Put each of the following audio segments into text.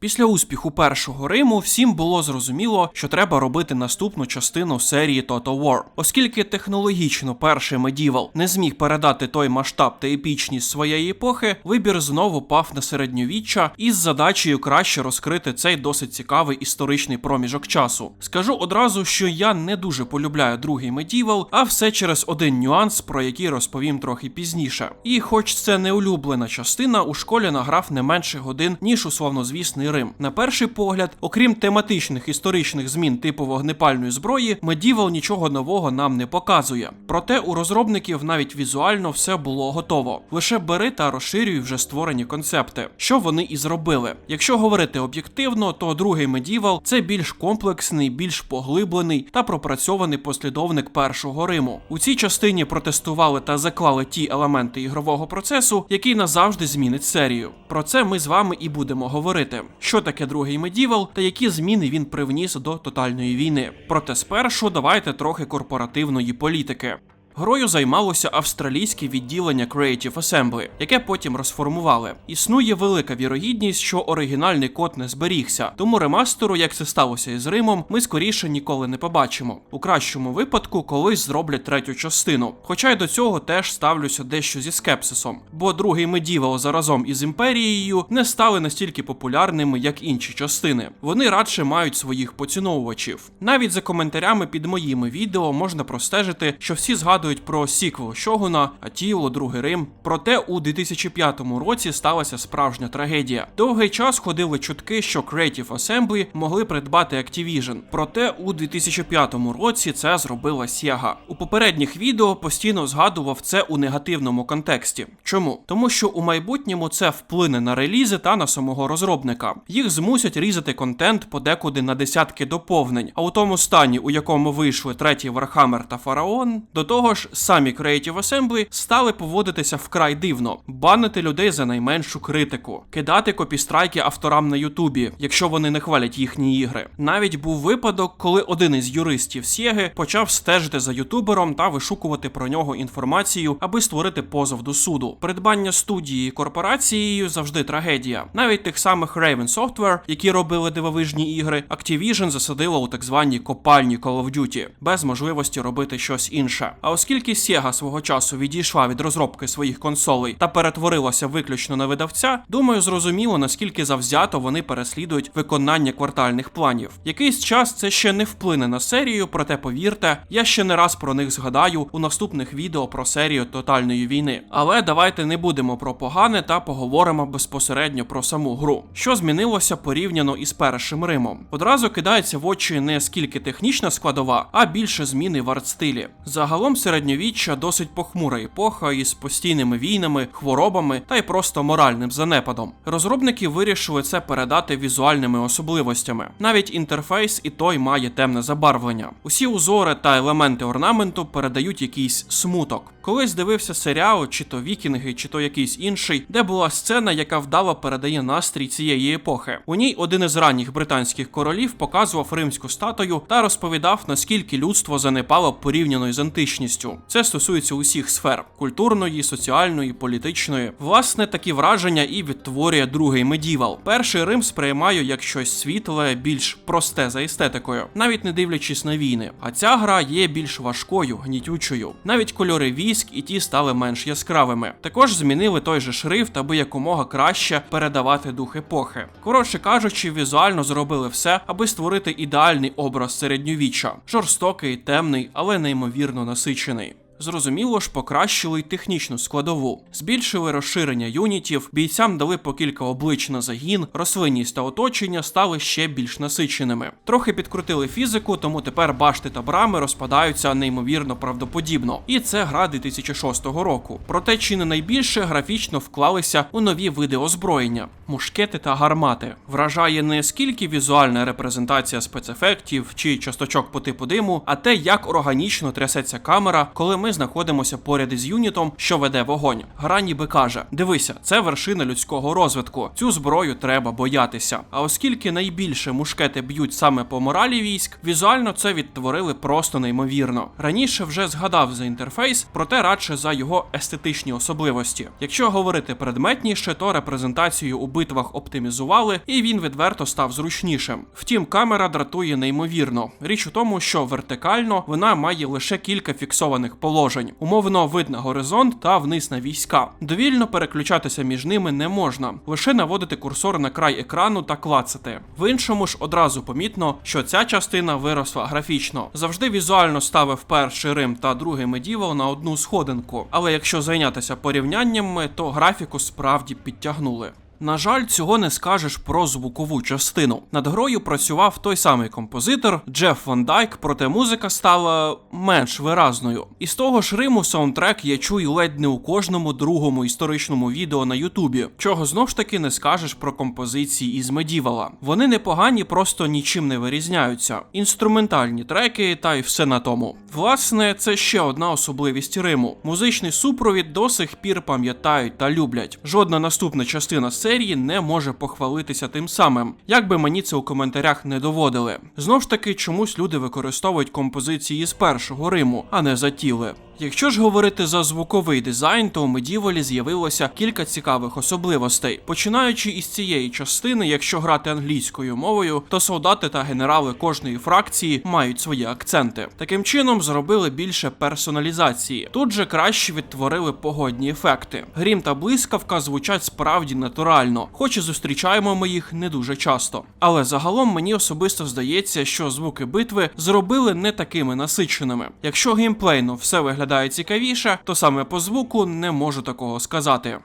Після успіху першого Риму всім було зрозуміло, що треба робити наступну частину серії Total War. Оскільки технологічно перший Medieval не зміг передати той масштаб та епічність своєї епохи, вибір знову пав на середньовіччя із задачею краще розкрити цей досить цікавий історичний проміжок часу. Скажу одразу, що я не дуже полюбляю другий Medieval, а все через один нюанс, про який розповім трохи пізніше. І хоч це не улюблена частина, у школі награв не менше годин, ніж условнозвісний Рим. На перший погляд, окрім тематичних історичних змін типу вогнепальної зброї, Medieval нічого нового нам не показує. Проте у розробників навіть візуально все було готово. Лише бери та розширюй вже створені концепти, що вони і зробили. Якщо говорити об'єктивно, то другий Medieval – це більш комплексний, більш поглиблений та пропрацьований послідовник першого Риму. У цій частині протестували та заклали ті елементи ігрового процесу, який назавжди змінить серію. Про це ми з вами і будемо говорити. Що таке другий медівал та які зміни він привніс до тотальної війни. Проте спершу давайте трохи корпоративної політики. Грою займалося австралійське відділення Creative Assembly, яке потім розформували. Існує велика вірогідність, що оригінальний код не зберігся, тому ремастеру, як це сталося із Римом, ми скоріше ніколи не побачимо. У кращому випадку колись зроблять третю частину. Хоча й до цього теж ставлюся дещо зі скепсисом, бо другий Medieval заразом із імперією не стали настільки популярними, як інші частини. Вони радше мають своїх поціновувачів. Навіть за коментарями під моїми відео можна простежити, що всі згадують про сіквел Шогуна, Атіло, Другий Рим. Проте у 2005 році сталася справжня трагедія. Довгий час ходили чутки, що Creative Assembly могли придбати Activision. Проте у 2005 році це зробила Sega. У попередніх відео постійно згадував це у негативному контексті. Чому? Тому що у майбутньому це вплине на релізи та на самого розробника. Їх змусять різати контент подекуди на десятки доповнень. А у тому стані, у якому вийшли третій Warhammer та Фараон, до того ж, самі Creative Assembly стали поводитися вкрай дивно, банити людей за найменшу критику, кидати копістрайки авторам на Ютубі, якщо вони не хвалять їхні ігри. Навіть був випадок, коли один із юристів Сєги почав стежити за ютубером та вишукувати про нього інформацію, аби створити позов до суду. Придбання студії корпорацією завжди трагедія. Навіть тих самих Raven Software, які робили дивовижні ігри, Activision засадила у так звані копальні Call of Duty, без можливості робити щось інше. А оскільки Sega свого часу відійшла від розробки своїх консолей та перетворилася виключно на видавця, думаю, зрозуміло наскільки завзято вони переслідують виконання квартальних планів. Якийсь час це ще не вплине на серію, проте повірте, я ще не раз про них згадаю у наступних відео про серію тотальної війни. Але давайте не будемо про погане та поговоримо безпосередньо про саму гру. Що змінилося порівняно із першим Римом? Одразу кидається в очі не скільки технічна складова, а більше зміни в арт-стилі. Загалом середньовіччя досить похмура епоха із постійними війнами, хворобами та й просто моральним занепадом. Розробники вирішили це передати візуальними особливостями. Навіть інтерфейс і той має темне забарвлення. Усі узори та елементи орнаменту передають якийсь смуток. Колись дивився серіал, чи то вікінги, чи то якийсь інший, де була сцена, яка вдало передає настрій цієї епохи. У ній один із ранніх британських королів показував римську статую та розповідав, наскільки людство занепало порівняно із античністю. Це стосується усіх сфер: культурної, соціальної, політичної. Власне, такі враження і відтворює другий медівал. Перший Рим сприймаю як щось світле, більш просте за естетикою, навіть не дивлячись на війни. А ця гра є більш важкою, гнітючою. Навіть кольори військ і ті стали менш яскравими. Також змінили той же шрифт, аби якомога краще передавати дух епохи. Коротше кажучи, візуально зробили все, аби створити ідеальний образ середньовіччя, жорстокий, темний, але неймовірно насичений. Німеччини. Зрозуміло ж, покращили й технічну складову, збільшили розширення юнітів, бійцям дали по кілька облич на загін, рослинність та оточення стали ще більш насиченими. Трохи підкрутили фізику, тому тепер башти та брами розпадаються неймовірно правдоподібно. І це гра 2006 року. Проте чи не найбільше графічно вклалися у нові види озброєння мушкети та гармати. Вражає не скільки візуальна репрезентація спецефектів чи часточок по типу диму, а те, як органічно трясеться камера, коли ми ми знаходимося поряд із юнітом, що веде вогонь. Гра ніби каже: дивися, це вершина людського розвитку. Цю зброю треба боятися. А оскільки найбільше мушкети б'ють саме по моралі військ, візуально це відтворили просто неймовірно. Раніше вже згадав за інтерфейс, проте радше за його естетичні особливості. Якщо говорити предметніше, то репрезентацію у битвах оптимізували, і він відверто став зручнішим. Втім, камера дратує неймовірно. Річ у тому, що вертикально вона має лише кілька фіксованих положень. Умовно вид на горизонт та вниз на війська. Довільно переключатися між ними не можна, лише наводити курсор на край екрану та клацати. В іншому ж одразу помітно, що ця частина виросла графічно. Завжди візуально ставив перший Рим та другий Медівал на одну сходинку. Але якщо зайнятися порівняннями, то графіку справді підтягнули. На жаль, цього не скажеш про звукову частину. Над грою працював той самий композитор Джеф Ван Дайк, проте музика стала менш виразною. І з того ж Риму саундтрек я чую ледь не у кожному другому історичному відео на Ютубі, чого знов ж таки не скажеш про композиції із Медівала. Вони непогані, просто нічим не вирізняються. Інструментальні треки та й все на тому. Власне, це ще одна особливість Риму. Музичний супровід до сих пір пам'ятають та люблять. Жодна наступна частина серії не може похвалитися тим самим, як би мені це у коментарях не доводили. Знов ж таки, чомусь люди використовують композиції з першого Риму, а не затіли. Якщо ж говорити за звуковий дизайн, то у Медівалі з'явилося кілька цікавих особливостей. Починаючи із цієї частини, якщо грати англійською мовою, то солдати та генерали кожної фракції мають свої акценти. Таким чином зробили більше персоналізації. Тут же краще відтворили погодні ефекти. Грім та блискавка звучать справді натурально, хоч і зустрічаємо ми їх не дуже часто. Але загалом мені особисто здається, що звуки битви зробили не такими насиченими. Якщо геймплейно все виглядає цікавіше, то саме по звуку не можу такого сказати.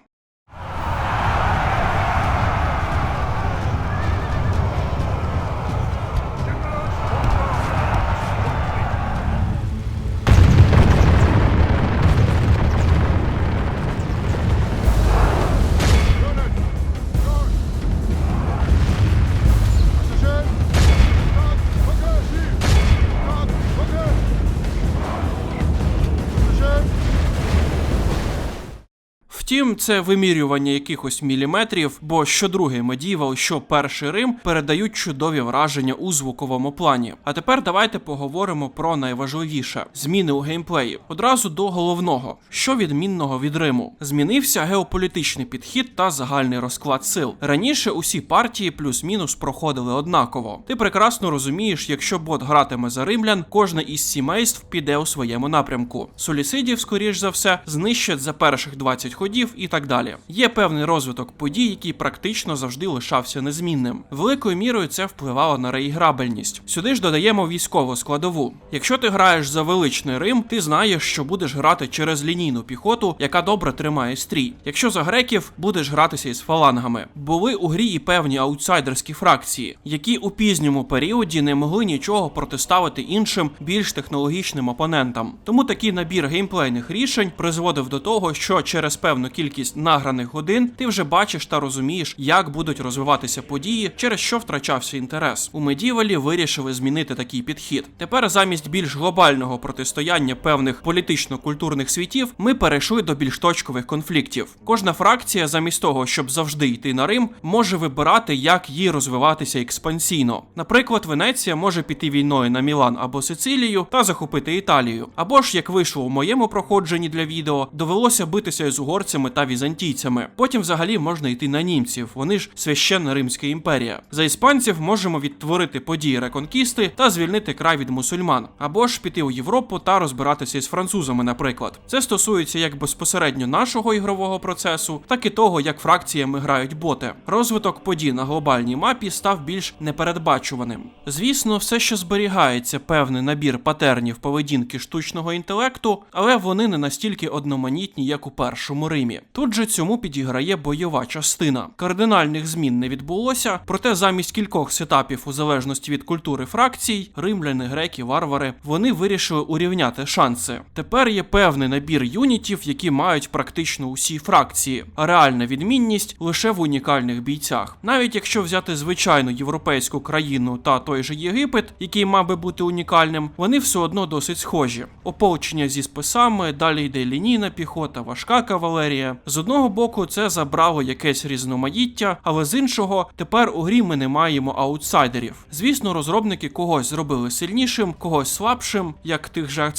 Втім, це вимірювання якихось міліметрів, бо що другий медівал, що перший Рим передають чудові враження у звуковому плані. А тепер давайте поговоримо про найважливіше зміни у геймплеї. Одразу до головного, що відмінного від Риму. Змінився геополітичний підхід та загальний розклад сил. Раніше усі партії плюс-мінус проходили однаково. Ти прекрасно розумієш, якщо бот гратиме за римлян, кожне із сімейств піде у своєму напрямку. Солісидів, скоріш за все, знищать за перших 20 ходів і так далі. Є певний розвиток подій, який практично завжди лишався незмінним. Великою мірою це впливало на реіграбельність. Сюди ж додаємо військову складову. Якщо ти граєш за величний Рим, ти знаєш, що будеш грати через лінійну піхоту, яка добре тримає стрій. Якщо за греків будеш гратися із фалангами. Були у грі і певні аутсайдерські фракції, які у пізньому періоді не могли нічого протиставити іншим більш технологічним опонентам. Тому такий набір геймплейних рішень призводив до того, що через певну кількість награних годин ти вже бачиш та розумієш, як будуть розвиватися події, через що втрачався інтерес. У медівалі вирішили змінити такий підхід. Тепер замість більш глобального протистояння певних політично-культурних світів ми перейшли до більш точкових конфліктів. Кожна фракція, замість того, щоб завжди йти на Рим, може вибирати, як їй розвиватися експансійно. Наприклад, Венеція може піти війною на Мілан або Сицилію та захопити Італію. Або ж, як вийшло у моєму проходженні для відео, довелося битися з угорцями та візантійцями. Потім взагалі можна йти на німців. Вони ж священна Римська імперія. За іспанців можемо відтворити події реконкісти та звільнити край від мусульман, або ж піти у Європу та розбиратися із французами, наприклад. Це стосується як безпосередньо нашого ігрового процесу, так і того, як фракціями грають боти. Розвиток подій на глобальній мапі став більш непередбачуваним. Звісно, все ще зберігається певний набір патернів поведінки штучного інтелекту, але вони не настільки одноманітні, як у першому Римі. Римі. Тут же цьому підіграє бойова частина. Кардинальних змін не відбулося, проте замість кількох сетапів у залежності від культури фракцій, римляни, греки, варвари, вони вирішили урівняти шанси. Тепер є певний набір юнітів, які мають практично усі фракції, а реальна відмінність лише в унікальних бійцях. Навіть якщо взяти звичайну європейську країну та той же Єгипет, який мав би бути унікальним, вони все одно досить схожі. Ополчення зі списами, далі йде лінійна піхота, важка кавалерія. З одного боку, це забрало якесь різноманіття, але з іншого, тепер у грі ми не маємо аутсайдерів. Звісно, розробники когось зробили сильнішим, когось слабшим, як тих же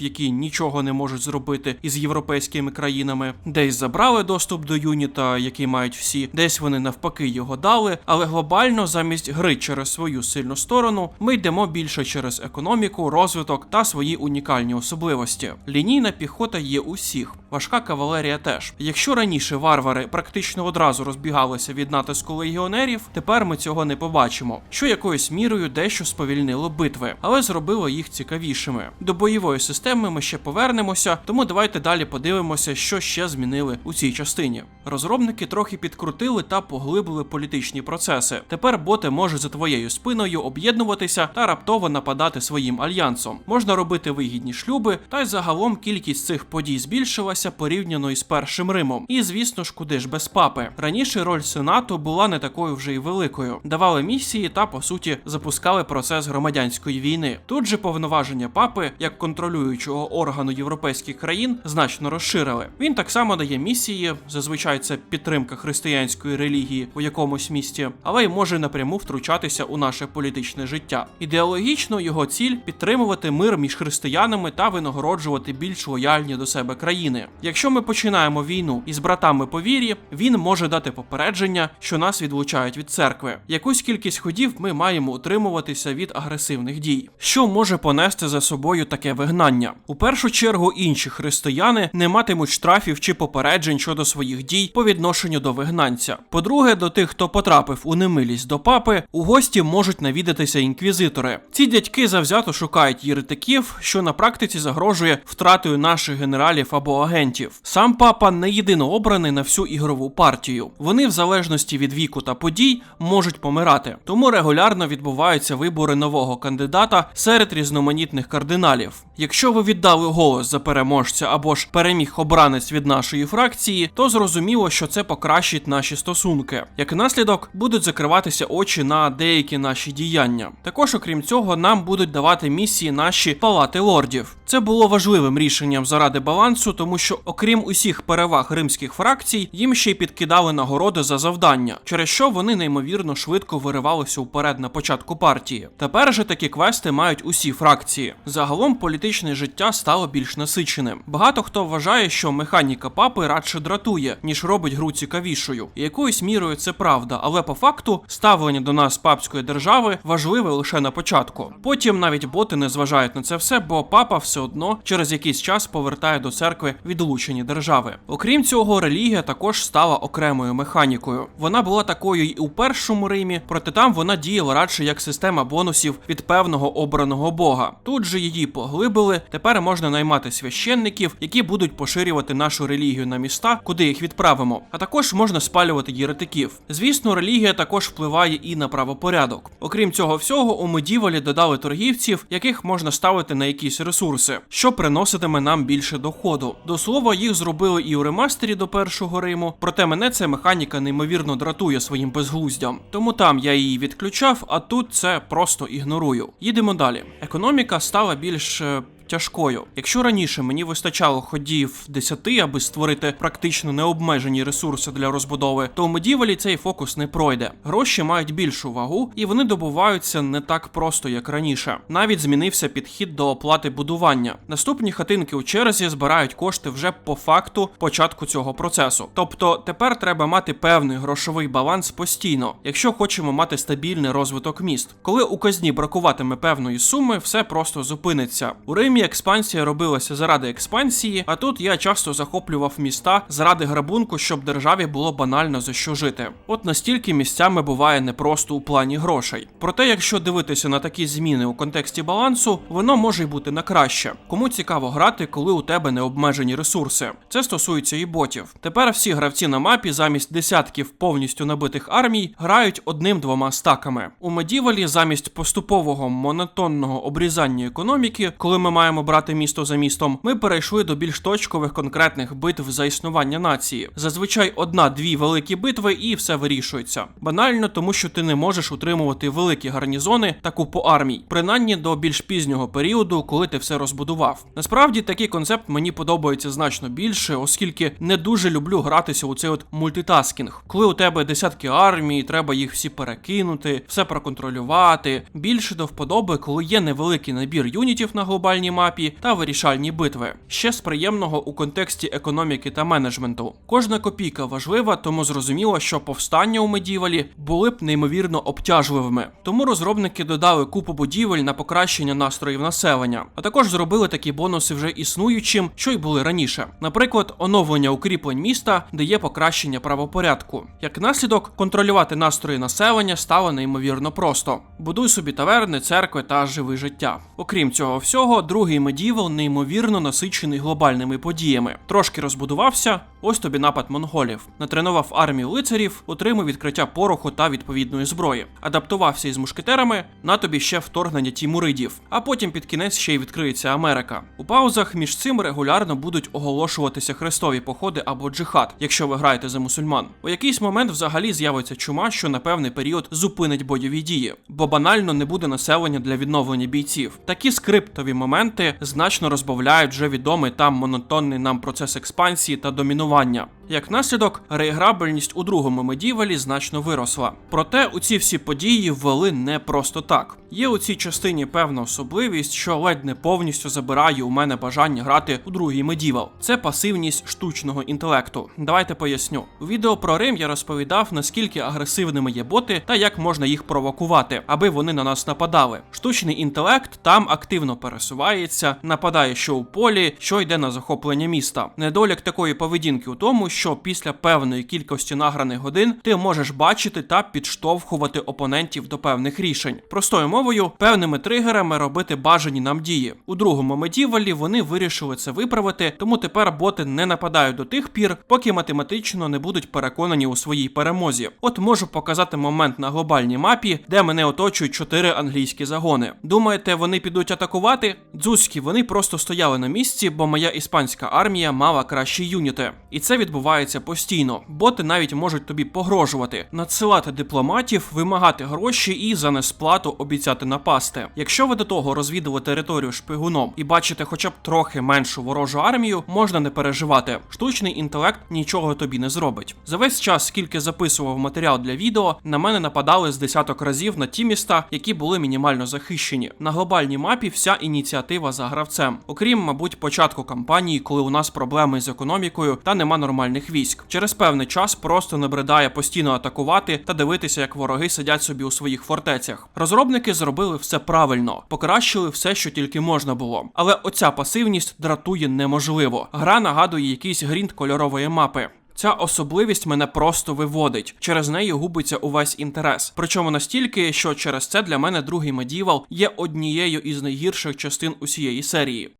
які нічого не можуть зробити із європейськими країнами. Десь забрали доступ до юніта, який мають всі, десь вони навпаки його дали. Але глобально, замість гри через свою сильну сторону, ми йдемо більше через економіку, розвиток та свої унікальні особливості. Лінійна піхота є усіх, важка кавалерія теж. Якщо раніше варвари практично одразу розбігалися від натиску легіонерів, тепер ми цього не побачимо, що якоюсь мірою дещо сповільнило битви, але зробило їх цікавішими. До бойової системи ми ще повернемося, тому давайте далі подивимося, що ще змінили у цій частині. Розробники трохи підкрутили та поглибили політичні процеси. Тепер боти можуть за твоєю спиною об'єднуватися та раптово нападати своїм альянсом. Можна робити вигідні шлюби, та й загалом кількість цих подій збільшилася порівняно із першим Римом. І звісно ж, куди ж без папи. Раніше роль сенату була не такою вже й великою. Давали місії та по суті запускали процес громадянської війни. Тут же повноваження папи, як контролюючого органу європейських країн, значно розширили. Він так само дає місії, зазвичай це підтримка християнської релігії у якомусь місті, але й може напряму втручатися у наше політичне життя. Ідеологічно його ціль підтримувати мир між християнами та винагороджувати більш лояльні до себе країни. Якщо ми починаємо війну із братами по вірі, він може дати попередження, що нас відлучають від церкви. Якусь кількість ходів ми маємо утримуватися від агресивних дій. Що може понести за собою таке вигнання? У першу чергу інші християни не матимуть штрафів чи попереджень щодо своїх дій по відношенню до вигнанця. По-друге, до тих, хто потрапив у немилість до папи, у гості можуть навідатися інквізитори. Ці дядьки завзято шукають єретиків, що на практиці загрожує втратою наших генералів або агентів. Сам папа не єдино обраний на всю ігрову партію. Вони, в залежності від віку та подій, можуть помирати. Тому регулярно відбуваються вибори нового кандидата серед різноманітних кардиналів. Якщо ви віддали голос за переможця або ж переміг обранець від нашої фракції, то зрозуміло, що це покращить наші стосунки. Як наслідок, будуть закриватися очі на деякі наші діяння. Також, окрім цього, нам будуть давати місії наші палати лордів. Це було важливим рішенням заради балансу, тому що, окрім усіх переваг римських фракцій, їм ще й підкидали нагороди за завдання, через що вони неймовірно швидко виривалися вперед на початку партії. Тепер же такі квести мають усі фракції. Загалом політичне життя стало більш насиченим. Багато хто вважає, що механіка папи радше дратує, ніж робить гру цікавішою. І якоюсь мірою це правда, але по факту ставлення до нас папської держави важливе лише на початку. Потім навіть боти не зважають на це все, бо папа все одно через якийсь час повертає до церкви відлучені держави. Окрім цього, релігія також стала окремою механікою. Вона була такою й у першому Римі, проте там вона діяла радше як система бонусів від певного обраного бога. Тут же її поглибили. Тепер можна наймати священників, які будуть поширювати нашу релігію на міста, куди їх відправимо. А також можна спалювати єретиків. Звісно, релігія також впливає і на правопорядок. Окрім цього всього, у медівалі додали торгівців, яких можна ставити на якісь ресурси, що приноситиме нам більше доходу. До слова, їх зробили і у ремастері до першого Риму, проте мене ця механіка неймовірно дратує своїм безглуздям. Тому там я її відключав, а тут це просто ігнорую. Їдемо далі. Економіка стала більш. Тяжкою. Якщо раніше мені вистачало ходів 10, аби створити практично необмежені ресурси для розбудови, то у медівалі цей фокус не пройде. Гроші мають більшу вагу, і вони добуваються не так просто, як раніше. Навіть змінився підхід до оплати будування. Наступні хатинки у черзі збирають кошти вже по факту початку цього процесу. Тобто тепер треба мати певний грошовий баланс постійно, якщо хочемо мати стабільний розвиток міст. Коли у казні бракуватиме певної суми, все просто зупиниться. У Римі фільмі експансія робилася заради експансії, а тут я часто захоплював міста заради грабунку, щоб державі було банально за що жити. От настільки місцями буває непросто у плані грошей. Проте, якщо дивитися на такі зміни у контексті балансу, воно може й бути на краще. Кому цікаво грати, коли у тебе не обмежені ресурси. Це стосується і ботів. Тепер всі гравці на мапі замість десятків повністю набитих армій грають одним-двома стаками. У медівалі замість поступового монотонного обрізання економіки, коли ми маємо брати місто за містом, ми перейшли до більш точкових конкретних битв за існування нації. Зазвичай одна-дві великі битви і все вирішується. Банально тому, що ти не можеш утримувати великі гарнізони та купу армій, принаймні до більш пізнього періоду, коли ти все розбудував. Насправді такий концепт мені подобається значно більше, оскільки не дуже люблю гратися у цей от мультитаскінг, коли у тебе десятки армій, треба їх всі перекинути, все проконтролювати. Більше до вподоби, коли є невеликий набір юнітів на глобальній мапі та вирішальні битви. Ще з приємного у контексті економіки та менеджменту. Кожна копійка важлива, тому зрозуміло, що повстання у медівалі були б неймовірно обтяжливими. Тому розробники додали купу будівель на покращення настроїв населення, а також зробили такі бонуси вже існуючим, що й були раніше. Наприклад, оновлення укріплень міста дає покращення правопорядку. Як наслідок, контролювати настрої населення стало неймовірно просто. Будуй собі таверни, церкви та живи життя. Окрім цього всього, другий медівал неймовірно насичений глобальними подіями. Трошки розбудувався. Ось тобі напад монголів, натренував армію лицарів, отримав відкриття пороху та відповідної зброї, адаптувався із мушкетерами, на тобі ще вторгнення тімуридів, а потім під кінець ще й відкриється Америка. У паузах між цим регулярно будуть оголошуватися хрестові походи або джихад, якщо ви граєте за мусульман. У якийсь момент взагалі з'явиться чума, що на певний період зупинить бойові дії, бо банально не буде населення для відновлення бійців. Такі скриптові моменти значно розбавляють вже відомий там монотонний нам процес експансії та домінування тренування. Як наслідок, реіграбельність у другому медівалі значно виросла. Проте у ці всі події ввели не просто так. Є у цій частині певна особливість, що ледь не повністю забирає у мене бажання грати у другий медівал. Це пасивність штучного інтелекту. Давайте поясню. У відео про Рим я розповідав, наскільки агресивними є боти та як можна їх провокувати, аби вони на нас нападали. Штучний інтелект там активно пересувається, нападає що у полі, що йде на захоплення міста. Недолік такої поведінки у тому, що після певної кількості награних годин ти можеш бачити та підштовхувати опонентів до певних рішень. Простою мовою, певними тригерами робити бажані нам дії. У другому медівалі вони вирішили це виправити, тому тепер боти не нападають до тих пір, поки математично не будуть переконані у своїй перемозі. От можу показати момент на глобальній мапі, де мене оточують чотири англійські загони. Думаєте, вони підуть атакувати? Дзузькі, вони просто стояли на місці, бо моя іспанська армія мала кращі юніти. І це відбувається постійно. Боти навіть можуть тобі погрожувати, надсилати дипломатів, вимагати гроші і за несплату обіцяти напасти. Якщо ви до того розвідували територію шпигуном і бачите хоча б трохи меншу ворожу армію, можна не переживати. Штучний інтелект нічого тобі не зробить. За весь час, скільки записував матеріал для відео, на мене нападали з десяток разів на ті міста, які були мінімально захищені. На глобальній мапі вся ініціатива за гравцем, окрім, мабуть, початку кампанії, коли у нас проблеми з економікою та нема нормальних військ. Через певний час просто набридає постійно атакувати та дивитися, як вороги сидять собі у своїх фортецях. Розробники зробили все правильно, покращили все, що тільки можна було. Але оця пасивність дратує неможливо. Гра нагадує якийсь грінт кольорової мапи. Ця особливість мене просто виводить. Через неї губиться увесь інтерес. Причому настільки, що через це для мене другий медівал є однією із найгірших частин усієї серії.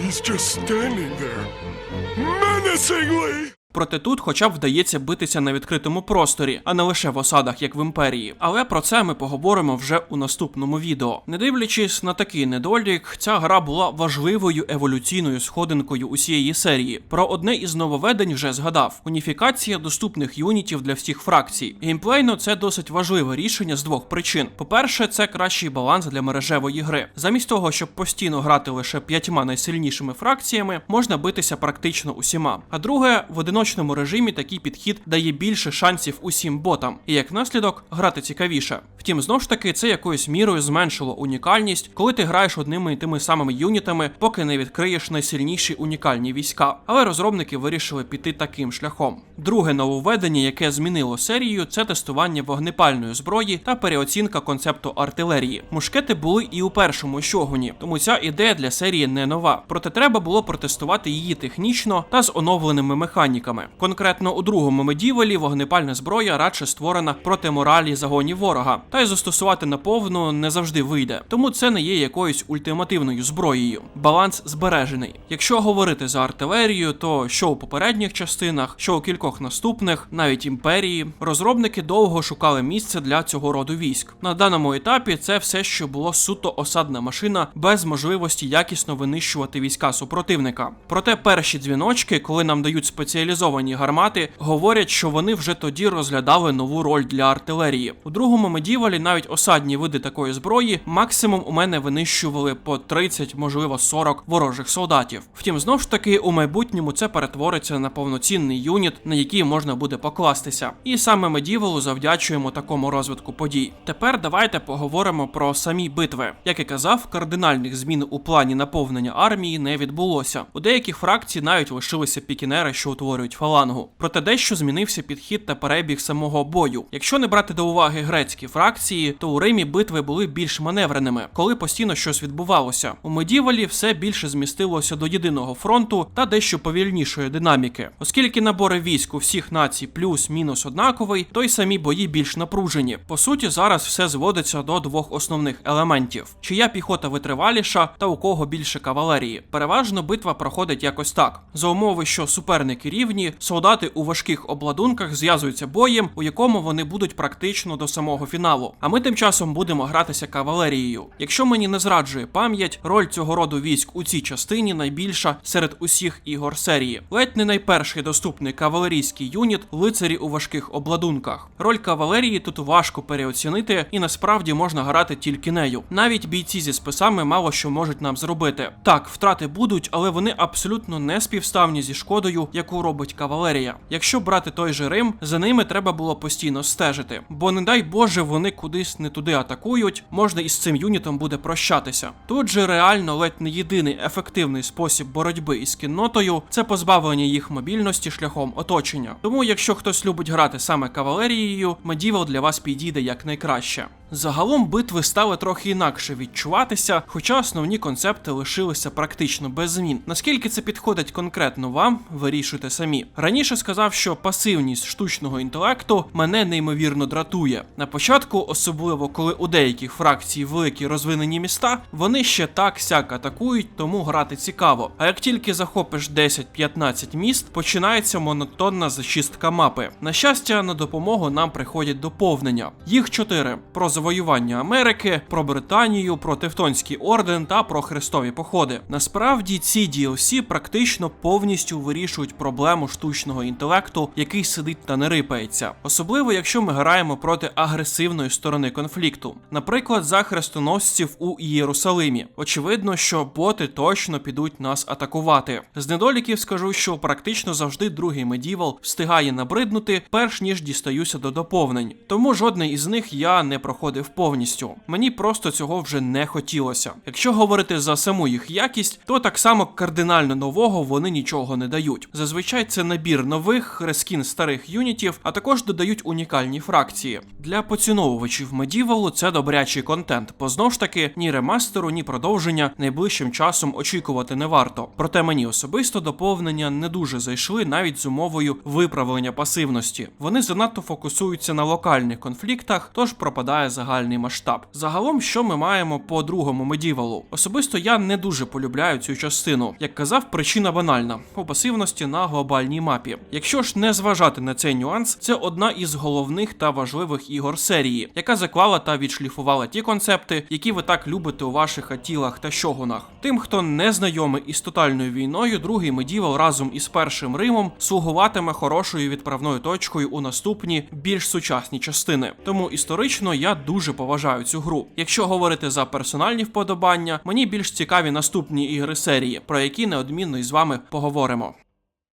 He's just standing there, menacingly. Проте тут хоча б вдається битися на відкритому просторі, а не лише в осадах, як в імперії. Але про це ми поговоримо вже у наступному відео. Не дивлячись на такий недолік, ця гра була важливою еволюційною сходинкою усієї серії. Про одне із нововведень вже згадав: уніфікація доступних юнітів для всіх фракцій. Геймплейно це досить важливе рішення з двох причин. По-перше, це кращий баланс для мережевої гри. Замість того, щоб постійно грати лише п'ятьма найсильнішими фракціями, можна битися практично усіма. А друге, в одиночній одиночному режимі такий підхід дає більше шансів усім ботам, і як наслідок грати цікавіше. Втім, знов ж таки, це якоюсь мірою зменшило унікальність, коли ти граєш одними і тими самими юнітами, поки не відкриєш найсильніші унікальні війська. Але розробники вирішили піти таким шляхом. Друге нововведення, яке змінило серію, це тестування вогнепальної зброї та переоцінка концепту артилерії. Мушкети були і у першому щогуні, тому ця ідея для серії не нова. Проте треба було протестувати її технічно та з оновленими механіками. Конкретно у другому медівалі вогнепальна зброя радше створена проти моралі загонів ворога, та й застосувати наповну не завжди вийде. Тому це не є якоюсь ультимативною зброєю. Баланс збережений. Якщо говорити за артилерію, то що у попередніх частинах, що у кількох наступних, навіть імперії, розробники довго шукали місце для цього роду військ. На даному етапі це все, що було суто осадна машина без можливості якісно винищувати війська супротивника. Проте перші дзвіночки, коли нам дають спеціалізовані гармати, говорять, що вони вже тоді розглядали нову роль для артилерії. У другому медівалі навіть осадні види такої зброї максимум у мене винищували по 30, можливо 40 ворожих солдатів. Втім, знов ж таки, у майбутньому це перетвориться на повноцінний юніт, на який можна буде покластися. І саме медівалу завдячуємо такому розвитку подій. Тепер давайте поговоримо про самі битви. Як і казав, кардинальних змін у плані наповнення армії не відбулося. У деяких фракцій навіть лишилися пікінери, що утворюють фалангу. Проте дещо змінився підхід та перебіг самого бою. Якщо не брати до уваги грецькі фракції, то у Римі битви були більш маневреними, коли постійно щось відбувалося. У медівалі все більше змістилося до єдиного фронту та дещо повільнішої динаміки, оскільки набори військ у всіх націй плюс-мінус однаковий, то й самі бої більш напружені. По суті, зараз все зводиться до двох основних елементів: чия піхота витриваліша та у кого більше кавалерії. Переважно битва проходить якось так: за умови, що суперники рівні, солдати у важких обладунках зв'язуються боєм, у якому вони будуть практично до самого фіналу. А ми тим часом будемо гратися кавалерією. Якщо мені не зраджує пам'ять, роль цього роду військ у цій частині найбільша серед усіх ігор серії. Ледь не найперший доступний кавалерійський юніт лицарі у важких обладунках. Роль кавалерії тут важко переоцінити, і насправді можна грати тільки нею. Навіть бійці зі списами мало що можуть нам зробити. Так, втрати будуть, але вони абсолютно не співставні зі шкодою, яку робить кавалерія. Якщо брати той же Рим, за ними треба було постійно стежити, бо не дай Боже, вони кудись не туди атакують, можна із цим юнітом буде прощатися. Тут же реально ледь не єдиний ефективний спосіб боротьби із кіннотою це позбавлення їх мобільності шляхом оточення. Тому, якщо хтось любить грати саме кавалерією, медівал для вас підійде як найкраще. Загалом битви стали трохи інакше відчуватися, хоча основні концепти лишилися практично без змін. Наскільки це підходить конкретно вам, вирішуйте самі. Раніше сказав, що пасивність штучного інтелекту мене неймовірно дратує. На початку, особливо коли у деяких фракцій великі розвинені міста, вони ще так сяк атакують, тому грати цікаво. А як тільки захопиш 10-15 міст, починається монотонна зачистка мапи. На щастя, на допомогу нам приходять доповнення. Їх чотири: про завоювання Америки, про Британію, про Тевтонський орден та про хрестові походи. Насправді ці DLC практично повністю вирішують проблему штучного інтелекту, який сидить та не рипається. Особливо, якщо ми граємо проти агресивної сторони конфлікту, наприклад, за хрестоносців у Єрусалимі. Очевидно, що боти точно підуть нас атакувати. З недоліків скажу, що практично завжди другий медівал встигає набриднути, перш ніж дістаюся до доповнень. Тому жодний із них я не проходив повністю. Мені просто цього вже не хотілося. Якщо говорити за саму їх якість, то так само кардинально нового вони нічого не дають. Зазвичай це набір нових рескін старих юнітів, а також додають унікальні фракції. Для поціновувачів медівалу це добрячий контент, бо знов ж таки ні ремастеру, ні продовження найближчим часом очікувати не варто. Проте мені особисто доповнення не дуже зайшли навіть з умовою виправлення пасивності. Вони занадто фокусуються на локальних конфліктах, тож пропадає загальний масштаб. Загалом, що ми маємо по другому медівалу? Особисто я не дуже полюбляю цю частину. Як казав, причина банальна по пасивності на глобальній мапі. Якщо ж не зважати на цей нюанс, це одна із головних та важливих ігор серії, яка заклала та відшліфувала ті концепти, які ви так любите у ваших атілах та щогунах. Тим, хто не знайомий із тотальною війною, другий медівал разом із першим Римом слугуватиме хорошою відправною точкою у наступні більш сучасні частини. Тому історично я дуже поважаю цю гру. Якщо говорити за персональні вподобання, мені більш цікаві наступні ігри серії, про які неодмінно із вами поговоримо.